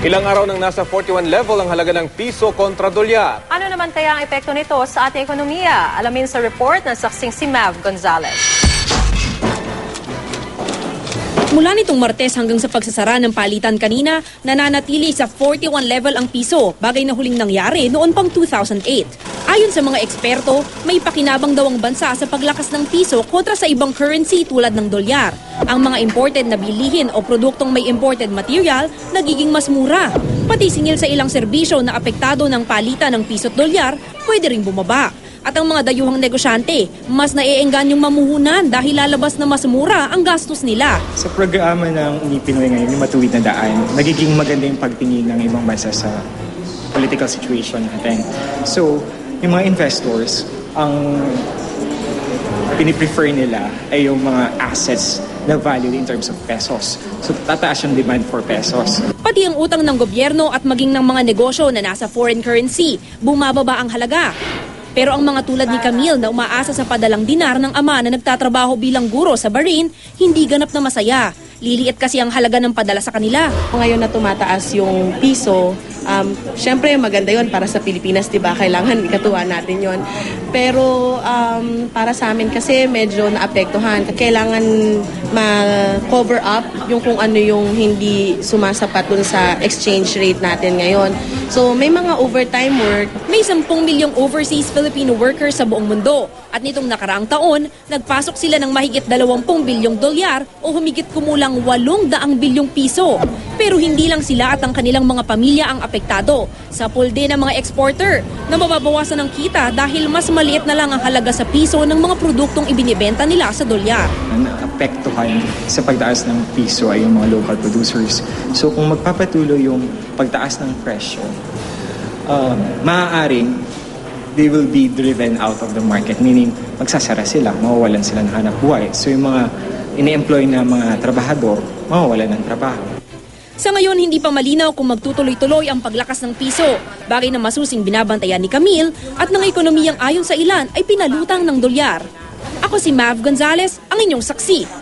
Ilang araw nang nasa 41 level ang halaga ng piso kontra dolyar. Ano naman kaya ang epekto nito sa ating ekonomiya? Alamin sa report ng saksing si Mav Gonzalez. Mula nitong Martes hanggang sa pagsasara ng palitan kanina, nananatili sa 41 level ang piso, bagay na huling nangyari noon pang 2008. Ayon sa mga eksperto, may pakinabang daw ang bansa sa paglakas ng piso kontra sa ibang currency tulad ng dolyar. Ang mga imported na bilihin o produktong may imported material nagiging mas mura. Pati singil sa ilang serbisyo na apektado ng palitan ng piso at dolyar, pwede ring bumaba. At ang mga dayuhang negosyante, mas naienggan yung mamuhunan dahil lalabas na mas mura ang gastos nila. Sa programa ng Unipinoy ngayon, yung matuwid na daan, nagiging maganda yung pagtingin ng ibang bansa sa political situation natin. So, yung mga investors, ang piniprefer nila ay yung mga assets na valued in terms of pesos. So, tataas yung demand for pesos. Pati ang utang ng gobyerno at maging ng mga negosyo na nasa foreign currency, bumababa ang halaga. Pero ang mga tulad ni Camille na umaasa sa padalang dinar ng ama na nagtatrabaho bilang guro sa Bahrain, hindi ganap na masaya. Liliit kasi ang halaga ng padala sa kanila. Ngayon na tumataas yung piso, um, syempre maganda yon para sa Pilipinas, di ba? Kailangan ikatuwa natin yon. Pero um, para sa amin kasi medyo naapektuhan. Kailangan ma-cover up yung kung ano yung hindi sumasapat dun sa exchange rate natin ngayon. So may mga overtime work, May 10 milyong overseas Filipino workers sa buong mundo. At nitong nakaraang taon, nagpasok sila ng mahigit 20 bilyong dolyar o humigit kumulang 800 bilyong piso. Pero hindi lang sila at ang kanilang mga pamilya ang apektado. Sa pool din ng mga exporter na mababawasan ng kita dahil mas maliit na lang ang halaga sa piso ng mga produktong ibinibenta nila sa dolyar. Ang naapektuhan sa pagtaas ng piso ay yung mga local producers. So kung magpapatuloy yung pagtaas ng presyo, uh, maaaring they will be driven out of the market. Meaning, magsasara sila, mawawalan sila ng hanap buhay. So yung mga ini-employ na mga trabahador, mawawalan ng trabaho. Sa ngayon, hindi pa malinaw kung magtutuloy-tuloy ang paglakas ng piso, bagay na masusing binabantayan ni Camille at ng ekonomiyang ayon sa ilan ay pinalutang ng dolyar. Ako si Mav Gonzalez, ang inyong saksi.